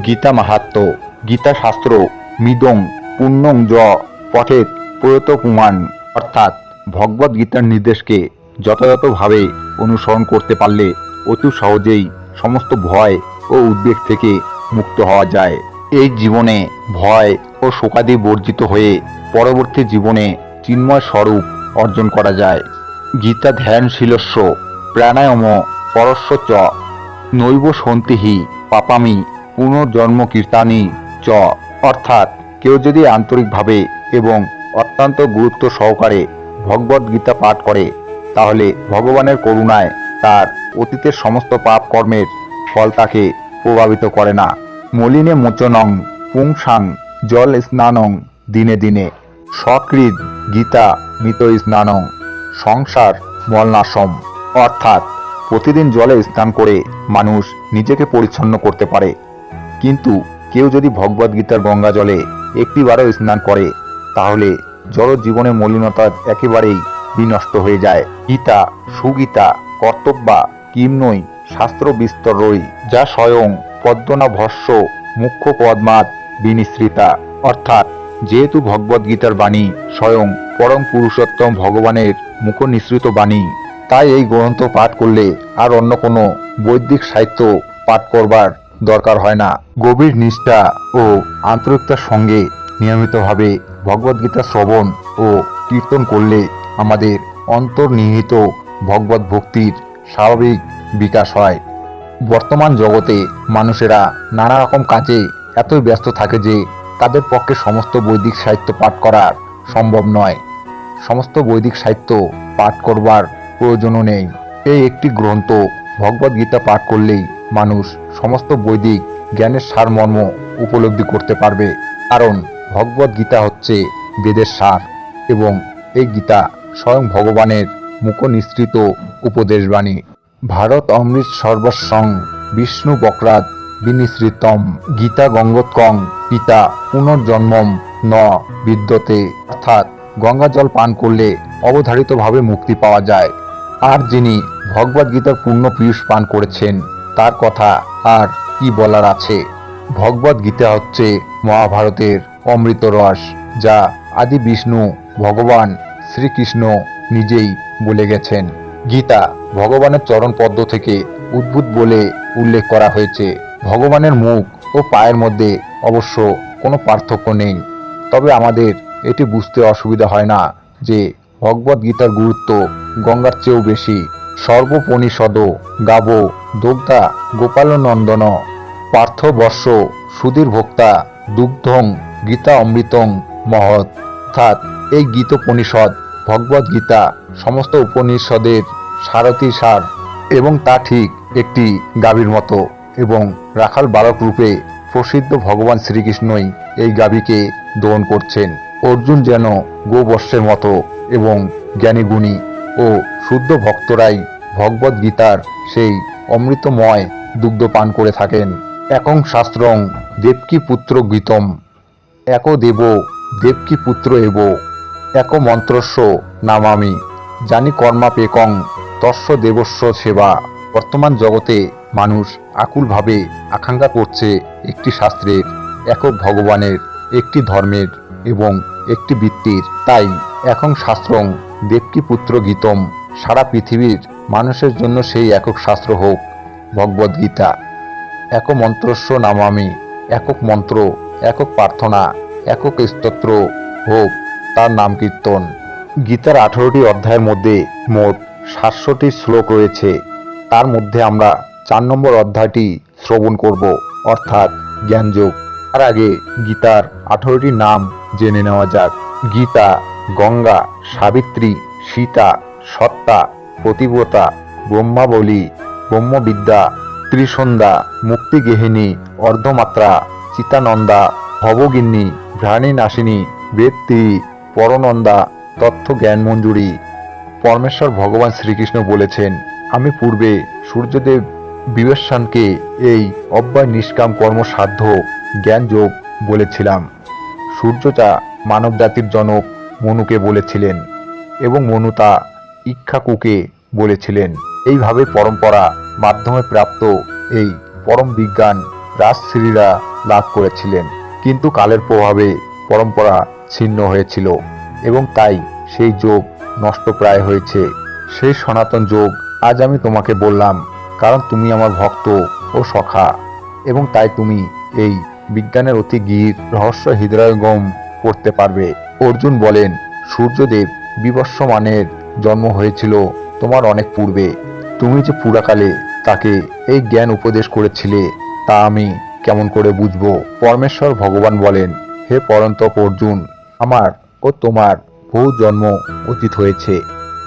গীতা মাহাত্ম, গীতা শাস্ত্র, মিদং, পুণ্যং জ পথেত প্রয়ত পুমান। অর্থাৎ ভগবদ গীতার নির্দেশকে যথাযথভাবে অনুসরণ করতে পারলে অতি সহজেই সমস্ত ভয় ও উদ্বেগ থেকে মুক্ত হওয়া যায়। এই জীবনে ভয় ও শোকাদি বর্জিত হয়ে পরবর্তী জীবনে চিন্ময় স্বরূপ অর্জন করা যায়। গীতা ধ্যান ধ্যানশীলস্য প্রাণায়াম, পরস্য চ, নৈব সন্তিহি, পাপামি পুনর্জন্ম কীর্তানি চ। অর্থাৎ কেউ যদি আন্তরিকভাবে এবং অত্যন্ত গুরুত্ব সহকারে ভগবদ গীতা পাঠ করে, তাহলে ভগবানের করুণায় তার অতীতের সমস্ত পাপ কর্মের ফল তাকে প্রভাবিত করে না। মলিনে মোচনং, পুংসাং, জল স্নানং, দিনে দিনে সকৃদ গীতা মৃত স্নানং, সংসার মলনাশম। অর্থাৎ প্রতিদিন জলে স্নান করে মানুষ নিজেকে পরিচ্ছন্ন করতে পারে। কিন্তু কেউ যদি ভগবদ্গীতার গঙ্গা জলে একটিবারও স্নান করে, তাহলে জীবনের মলিনতা একেবারেই বিনষ্ট হয়ে যায়। গীতা, সুগীতা, কর্তব্যা কিমনই শাস্ত্র বিস্তর রই যা স্বয়ং পদ্মনা ভস্য মুখ্য পদ্মাত বিনিশ্রিতা অর্থাৎ যেহেতু ভগবদ্গীতার বাণী স্বয়ং পরম পুরুষোত্তম ভগবানের মুখ নিঃসৃত বাণী, তাই এই গ্রন্থ পাঠ করলে আর অন্য কোনো বৈদিক সাহিত্য পাঠ করবার দরকার হয় না। গভীর নিষ্ঠা ও আন্তরিকতার সঙ্গে নিয়মিতভাবে ভগবদ্গীতা শ্রবণ ও কীর্তন করলে আমাদের অন্তর্নিহিত ভগবত ভক্তির স্বাভাবিক বিকাশ হয়। বর্তমান জগতে মানুষেরা নানা রকম কাজে এতই ব্যস্ত থাকে যে তাদের পক্ষে সমস্ত বৈদিক সাহিত্য পাঠ করা সম্ভব নয়। সমস্ত বৈদিক সাহিত্য পাঠ করবার প্রয়োজনও নেই। এই একটি গ্রন্থ ভগবদ গীতা পাঠ করলেই মানুষ সমস্ত বৈদিক জ্ঞানের সারমর্ম উপলব্ধি করতে পারবে। কারণ ভগবদ গীতা হচ্ছে বেদের সার এবং এই গীতা স্বয়ং ভগবানের মুখ নিঃসৃত উপদেশবাণী। ভারত অমৃত সর্বস্বং বিষ্ণু বকরাত বিনিশ্রিতম গীতা গঙ্গোৎকং পিতা পুনর্জন্মম ন বিদ্যতে। অর্থাৎ গঙ্গা জল পান করলে অবধারিতভাবে মুক্তি পাওয়া যায়। আর যিনি ভগবদ গীতার পূর্ণ পীয়ূষ পান করেছেন তার কথা আর কি বলার আছে? ভগবদ গীতা হচ্ছে মহাভারতের অমৃত রস, যা আদি বিষ্ণু ভগবান শ্রীকৃষ্ণ নিজেই বলে গেছেন। গীতা ভগবানের চরণ পদ্ম থেকে উদ্ভুত বলে উল্লেখ করা হয়েছে। ভগবানের মুখ ও পায়ের মধ্যে অবশ্য কোনো পার্থক্য নেই। তবে আমাদের এটি বুঝতে অসুবিধা হয় না যে ভগবদ গীতার গুরুত্ব গঙ্গার চেয়েও বেশি। সর্বপনিষদ গাব দোগ্ধা গোপালনন্দন পার্থবর্ষ সুধীর ভোক্তা দুগ্ধং গীতা অমৃতং মহৎ। অর্থাৎ এই গীতোপনিষদ ভগবদ গীতা, সমস্ত উপনিষদের সারথি সার এবং তা ঠিক একটি গাভীর মতো এবং রাখাল বালক রূপে প্রসিদ্ধ ভগবান শ্রীকৃষ্ণই এই গাভীকে দোহন করছেন। অর্জুন যেন গোবর্ষের মতো এবং জ্ঞানী গুণী ও শুদ্ধ ভক্তরাই ভগবদ গীতার সেই অমৃতময় দুগ্ধ পান করে থাকেন। একং শাস্ত্রং দেবকী পুত্র গীতম। এক দেব, দেবকী পুত্র এব। এক মন্ত্রস্য নামামি। জানি কর্মা পেকং তস্য দেবস্য সেবা। বর্তমান জগতে মানুষ আকুলভাবে আকাঙ্ক্ষা করছে একটি শাস্ত্রের একক ভগবানের, একটি ধর্মের এবং একটি বৃত্তির। তাই এখন শাস্ত্রং দেবকী পুত্র গীতম, সারা পৃথিবীর মানুষের জন্য সেই একক শাস্ত্র হোক ভগবদ্গীতা এক মন্ত্রস্য নামামি, একক মন্ত্র, একক প্রার্থনা, একক স্তোত্র হোক, তার নাম কীর্তন। গীতার আঠারোটি অধ্যায়ের মধ্যে মোট সাতশোটি শ্লোক রয়েছে। তার মধ্যে আমরা চার নম্বর অধ্যায়টি শ্রবণ করব, অর্থাৎ জ্ঞানযোগ। তার আগে গীতার আঠারোটি নাম জেনে নেওয়া যাক। গীতা গঙ্গা, সাবিত্রী, সীতা, সত্তা প্রতিব্রতা ব্রহ্মাবলী, ব্রহ্মবিদ্যা, ত্রিসন্ধ্যা, মুক্তিগৃহিণী, অর্ধমাত্রা চিতানন্দা ভবগিন্নী ভ্রাণী নাসিনী বেত্রী পরনন্দা তথ্য জ্ঞান মঞ্জুরি পরমেশ্বর ভগবান শ্রীকৃষ্ণ বলেছেন, আমি পূর্বে সূর্যদেব বিবেশানকে এই অব্যয় নিষ্কাম কর্মসাধ্য জ্ঞান যোগ বলেছিলাম। সূর্যচা মানব জাতির জনক মনুকে বলেছিলেন এবং মনু তা ইক্ষাকুকে বলেছিলেন। এইভাবে পরম্পরা মাধ্যমে প্রাপ্ত এই পরম বিজ্ঞান রাজশ্রীরা লাভ করেছিলেন। কিন্তু কালের প্রভাবে পরম্পরা ছিন্ন হয়েছিল এবং তাই সেই যোগ নষ্টপ্রায় হয়েছে। সেই সনাতন যোগ আজ আমি তোমাকে বললাম, কারণ তুমি আমার ভক্ত ও সখা এবং তাই তুমি এই বিজ্ঞানের অতি গীর রহস্য হৃদয়গম করতে পারবে। অর্জুন বলেন, সূর্যদেব বিবস্বমানের জন্ম হয়েছিল তোমার অনেক পূর্বে। তুমি যে পুরাকালে তাকে এই জ্ঞান উপদেশ করেছিলে, তা আমি কেমন করে বুঝব? পরমেশ্বর ভগবান বলেন, হে পরন্তপ অর্জুন, আমার ও তোমার বহু জন্ম অতীত হয়েছে।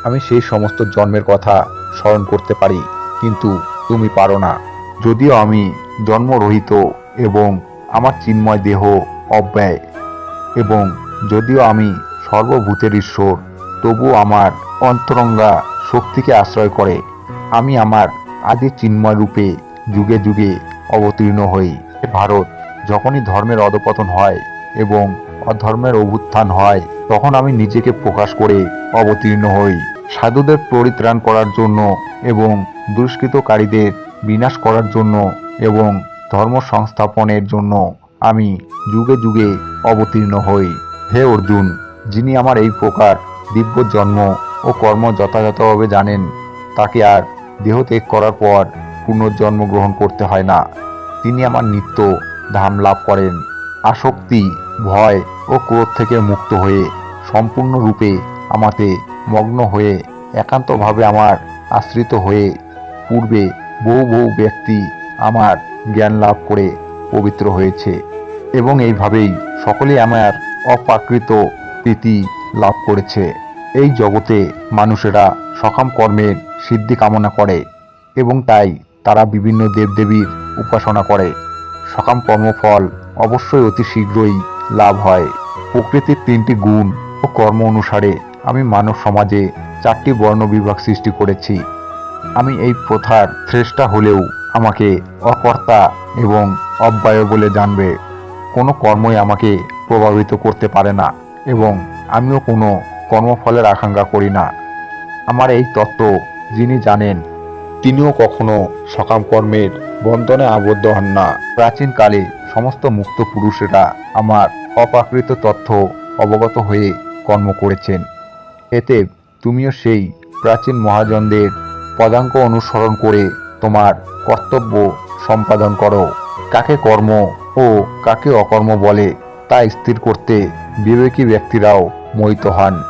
আমি সেই সমস্ত জন্মের কথা স্মরণ করতে পারি, কিন্তু তুমি পারো না। যদিও আমি জন্মরহিত এবং আমার চিন্ময় দেহ অব্যয় এবং যদিও আমি সর্বভূতের ঈশ্বর তবু আমার অন্তরঙ্গা শক্তিকে আশ্রয় করে, আমি আমার আদি চিন্ময় রূপে যুগে যুগে অবতীর্ণ হই। ভারত, যখনই ধর্মের অধপতন হয় এবং অধর্মের অভ্যুত্থান হয়, তখন আমি নিজেকে প্রকাশ করে অবতীর্ণ হই। সাধুদের পরিত্রাণ করার জন্য এবং দুষ্কৃতকারীদের বিনাশ করার জন্য এবং ধর্ম সংস্থাপনের জন্য আমি যুগে যুগে অবতীর্ণ হই। হে অর্জুন, যিনি আমার এই প্রকার দিব্য জন্ম ও কর্ম যথাযথভাবে জানেন, তাকে আর দেহ ত্যাগ করার পর পুনর্জন্ম গ্রহণ করতে হয় না। তিনি আমার নিত্য ধাম লাভ করেন, আসক্তি, ভয় ও ক্রোধ থেকে মুক্ত হয়ে সম্পূর্ণরূপে আমাতে মগ্ন হয়ে একান্তভাবে আমার আশ্রিত হয়ে পূর্বে বহু বহু ব্যক্তি আমার জ্ঞান লাভ করে পবিত্র হয়েছে। এবং এইভাবেই সকলে আমার অপ্রাকৃত প্রীতি লাভ করেছে। এই জগতে মানুষেরা সকাম কর্মের সিদ্ধি কামনা করে এবং তাই তারা বিভিন্ন দেবদেবীর উপাসনা করে। সকাম কর্মফল অবশ্যই অতি শীঘ্রই লাভ হয়। প্রকৃতির তিনটি গুণ ও কর্ম অনুসারে আমি মানব সমাজে চারটি বর্ণ বিভাগ সৃষ্টি করেছি। আমি এই প্রথার শ্রেষ্ঠা হলেও আমাকে অকর্তা এবং অব্যয় বলে জানবে। কোনো কর্মই আমাকে প্রভাবিত করতে পারে না এবং আমিও কোনো কর্মফলের আকাঙ্ক্ষা করি না। আমার এই তত্ত্ব যিনি জানেন, তিনিও কখনো সকাম কর্মের বন্ধনে আবদ্ধ হন না। প্রাচীনকালে সমস্ত মুক্ত পুরুষেরা আমার অপাকৃত তথ্য অবগত হয়ে কর্ম করেছেন। এতে তুমিও সেই প্রাচীন মহাজনদের পদাঙ্ক অনুসরণ করে তোমার কর্তব্য সম্পাদন করো। কাকে কর্ম ও কাকে অকর্ম বলে তা স্থির করতে বিবেকী ব্যক্তিরাও মোহিত হন।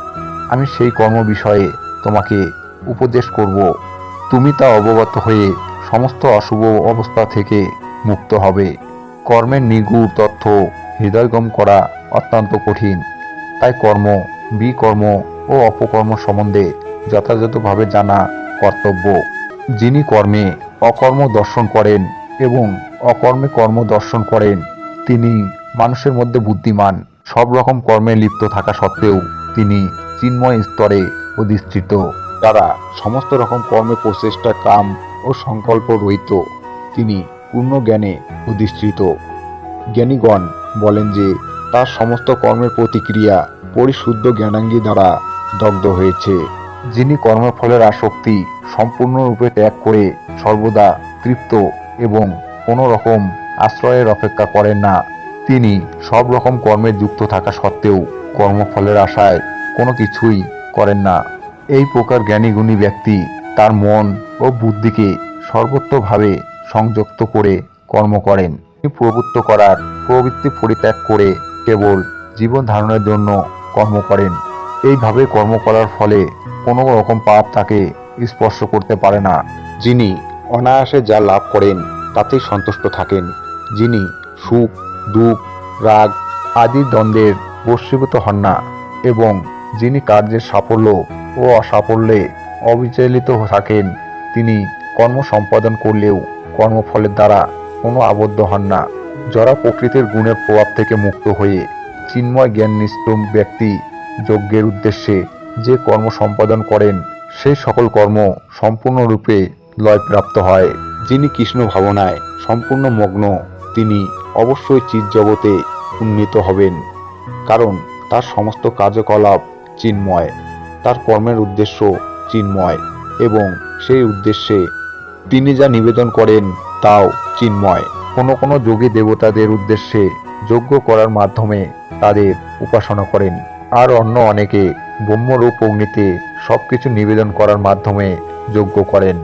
আমি সেই কর্ম বিষয়ে তোমাকে উপদেশ করব। তুমি তা অবগত হয়ে সমস্ত অশুভ অবস্থা থেকে মুক্ত হবে। কর্মের নিগুড় তথ্য হৃদয়গম করা অত্যন্ত কঠিন। তাই কর্ম, বিকর্ম ও অপকর্ম সম্বন্ধে যথাযথভাবে জানা কর্তব্য। যিনি কর্মে অকর্ম দর্শন করেন এবং অকর্মে কর্ম দর্শন করেন, তিনি মানুষের মধ্যে বুদ্ধিমান, সব রকম কর্মে লিপ্ত থাকা সত্ত্বেও তিনি চিন্ময় স্তরে অধিষ্ঠিত। তারা সমস্ত রকম কর্মে প্রচেষ্টা, কাম ও সংকল্প রহিত। তিনি পূর্ণ জ্ঞানে অধিষ্ঠিত। জ্ঞানীগণ বলেন যে, তার সমস্ত কর্মের প্রতিক্রিয়া পরিশুদ্ধ জ্ঞানাঙ্গী দ্বারা দগ্ধ হয়েছে। যিনি কর্মফলের আসক্তি সম্পূর্ণরূপে ত্যাগ করে সর্বদা তৃপ্ত এবং কোনো রকম আশ্রয়ের অপেক্ষা করেন না। তিনি সব রকম কর্মে যুক্ত থাকা সত্ত্বেও কর্মফলের আশায় কোনো কিছুই করেন না। এই প্রকার জ্ঞানীগুণী ব্যক্তি তার মন ও বুদ্ধিকে সর্বত্রভাবে সংযুক্ত করে কর্ম করেন। তিনি প্রভুত্ব করার প্রবৃত্তি পরিত্যাগ করে কেবল জীবন ধারণের জন্য কর্ম করেন। এইভাবে কর্ম করার ফলে কোনো রকম পাপ তাকে স্পর্শ করতে পারে না। যিনি অনায়াসে যা লাভ করেন, তাতেই সন্তুষ্ট থাকেন। যিনি সুখ দুঃখ, রাগ আদি দ্বন্দ্বের বশীভূত হন না এবং যিনি কার্যের সাফল্য ও অসাফল্যে অবিচলিত থাকেন, তিনি কর্ম সম্পাদন করলেও কর্মফলের দ্বারা কোনো আবদ্ধ হন না। যারা প্রকৃতির গুণের প্রভাব থেকে মুক্ত হয়ে চিন্ময় জ্ঞান নিষ্ঠুম ব্যক্তি যজ্ঞের উদ্দেশ্যে যে কর্ম সম্পাদন করেন, সেই সকল কর্ম সম্পূর্ণরূপে লয়প্রাপ্ত হয়। যিনি কৃষ্ণ ভাবনায় সম্পূর্ণ মগ্ন, তিনি অবশ্যই চিৎজগতে উন্নীত হবেন, কারণ তার সমস্ত কার্যকলাপ চিন্ময়, তার কর্মের উদ্দেশ্য চিন্ময়, এবং সেই উদ্দেশ্যে তিনি যা নিবেদন করেন তাও চিন্ময়। কোনো কোনো যোগী দেবতাদের উদ্দেশ্যে যজ্ঞ করার মাধ্যমে তাদের উপাসনা করেন। আর অন্য অনেকে ব্রহ্মরূপ অগ্নিতে সব কিছু নিবেদন করার মাধ্যমে যজ্ঞ করেন।